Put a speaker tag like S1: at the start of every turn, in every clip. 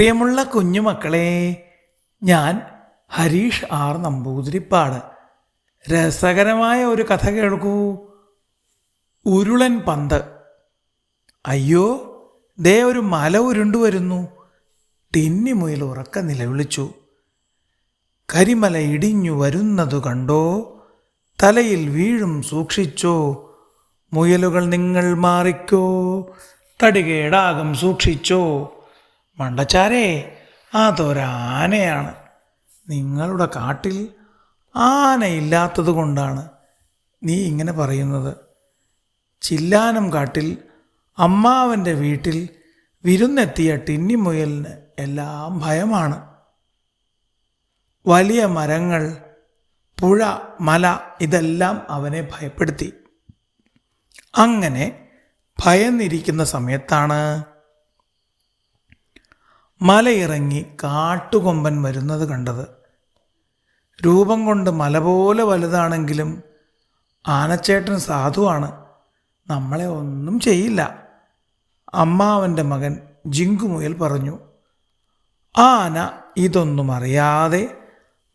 S1: പ്രിയമുള്ള കുഞ്ഞുമക്കളെ ഞാൻ ഹരീഷ് ആർ നമ്പൂതിരിപ്പാട്. രസകരമായ ഒരു കഥ കേൾക്കൂ. ഉരുളൻ പന്ത്. അയ്യോ ദേ ഒരു മല ഉരുണ്ടു വരുന്നു. ടിന്നിമുയിൽ ഉറക്ക നിലവിളിച്ചു. കരിമല ഇടിഞ്ഞു വരുന്നതു കണ്ടോ? തലയിൽ വീഴും സൂക്ഷിച്ചോ? മുയലുകൾ നിങ്ങൾ മാറിക്കോ? തടികേടാകും സൂക്ഷിച്ചോ? മണ്ടച്ചാരേ അതൊരാനയാണ്. നിങ്ങളുടെ കാട്ടിൽ ആനയില്ലാത്തത് കൊണ്ടാണ് നീ ഇങ്ങനെ പറയുന്നത്. ചില്ലാനം കാട്ടിൽ അമ്മാവന്റെ വീട്ടിൽ വിരുന്നെത്തിയ ടിന്നിമുയലിന് എല്ലാം ഭയമാണ്. വലിയ മരങ്ങൾ പുഴ മല ഇതെല്ലാം അവനെ ഭയപ്പെടുത്തി. അങ്ങനെ ഭയന്നിരിക്കുന്ന സമയത്താണ് മലയിറങ്ങി കാട്ടുകൊമ്പൻ വരുന്നത് കണ്ടത്. രൂപം കൊണ്ട് മല പോലെ വലുതാണെങ്കിലും ആനച്ചേട്ടൻ സാധുവാണ്. നമ്മളെ ഒന്നും ചെയ്യില്ല. അമ്മാവന്റെ മകൻ ജിങ്കുമുയൽ പറഞ്ഞു ആന ഇതൊന്നും അറിയാതെ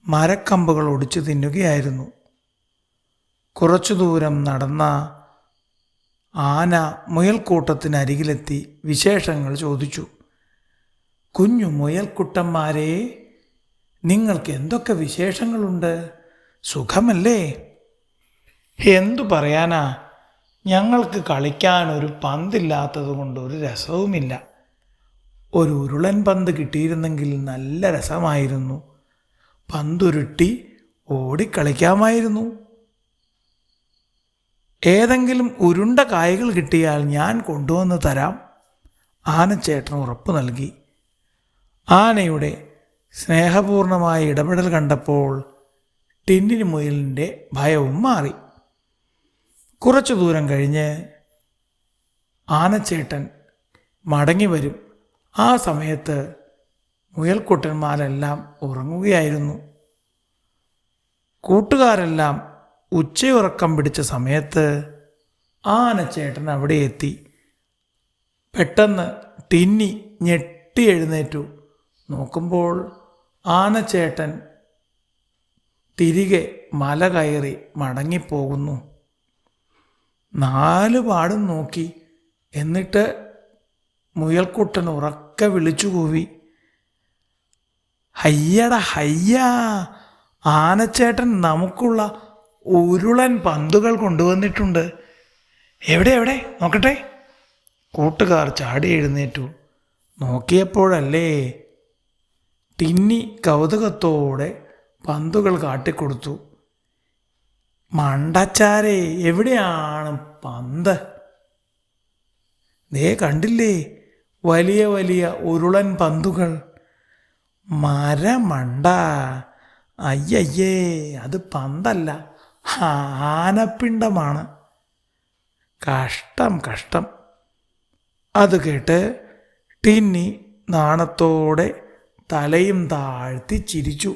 S1: മരക്കമ്പുകൾ ഒടിച്ചു തിന്നുകയായിരുന്നു. കുറച്ചു ദൂരം നടന്ന ആന മുയൽക്കൂട്ടത്തിനരികിലെത്തി വിശേഷങ്ങൾ ചോദിച്ചു. കുഞ്ഞു മുയൽക്കുട്ടന്മാരെ നിങ്ങൾക്ക് എന്തൊക്കെ വിശേഷങ്ങളുണ്ട്? സുഖമല്ലേ? എന്തു പറയാനാ? ഞങ്ങൾക്ക് കളിക്കാൻ ഒരു പന്തില്ലാത്തത് കൊണ്ട് ഒരു രസവുമില്ല. ഒരു ഉരുളൻ പന്ത് കിട്ടിയിരുന്നെങ്കിൽ നല്ല രസമായിരുന്നു. പന്തുരുട്ടി ഓടിക്കളിക്കാമായിരുന്നു. ഏതെങ്കിലും ഉരുണ്ട കായകൾ കിട്ടിയാൽ ഞാൻ കൊണ്ടുവന്ന് തരാം. ആനച്ചേട്ടൻ ഉറപ്പു നൽകി. ആനയുടെ സ്നേഹപൂർണമായ ഇടപെടൽ കണ്ടപ്പോൾ ടിന്നിന് മുയലിന്റെ ഭയവും മാറി. കുറച്ചു ദൂരം കഴിഞ്ഞ് ആനച്ചേട്ടൻ മടങ്ങി വരും. ആ സമയത്ത് മുയൽക്കുട്ടന്മാരെല്ലാം ഉറങ്ങുകയായിരുന്നു. കൂട്ടുകാരെല്ലാം ഉച്ചയുറക്കം പിടിച്ച സമയത്ത് ആനച്ചേട്ടൻ അവിടെ എത്തി. പെട്ടെന്ന് ടിന്നി ഞെട്ടി എഴുന്നേറ്റു. നോക്കുമ്പോൾ ആനച്ചേട്ടൻ തിരികെ മല കയറി മടങ്ങിപ്പോകുന്നു. നാല് പാടും നോക്കി എന്നിട്ട് മുയൽക്കുട്ടൻ ഉറക്കെ വിളിച്ചു കൂവി ഹയ്യട ഹയ്യാ! ആനച്ചേട്ടൻ നമുക്കുള്ള ഉരുളൻ പന്തുകൾ കൊണ്ടുവന്നിട്ടുണ്ട്. എവിടെ എവിടെ? നോക്കട്ടെ. കൂട്ടുകാർ ചാടി എഴുന്നേറ്റു. നോക്കിയപ്പോഴല്ലേ ടിന്നി കൗതുകത്തോടെ പന്തുകൾ കാട്ടിക്കൊടുത്തു. മണ്ടച്ചാരെ എവിടെയാണ് പന്ത്? ദേ കണ്ടില്ലേ വലിയ വലിയ ഉരുളൻ പന്തുകൾ. മരമണ്ട. അയ്യയ്യേ അത് പന്തല്ല ആനപ്പിണ്ടമാണ്. കഷ്ടം കഷ്ടം. അത് കേട്ട് ടിന്നി നാണത്തോടെ തലയും താഴ്ത്തി ചിരിച്ചു.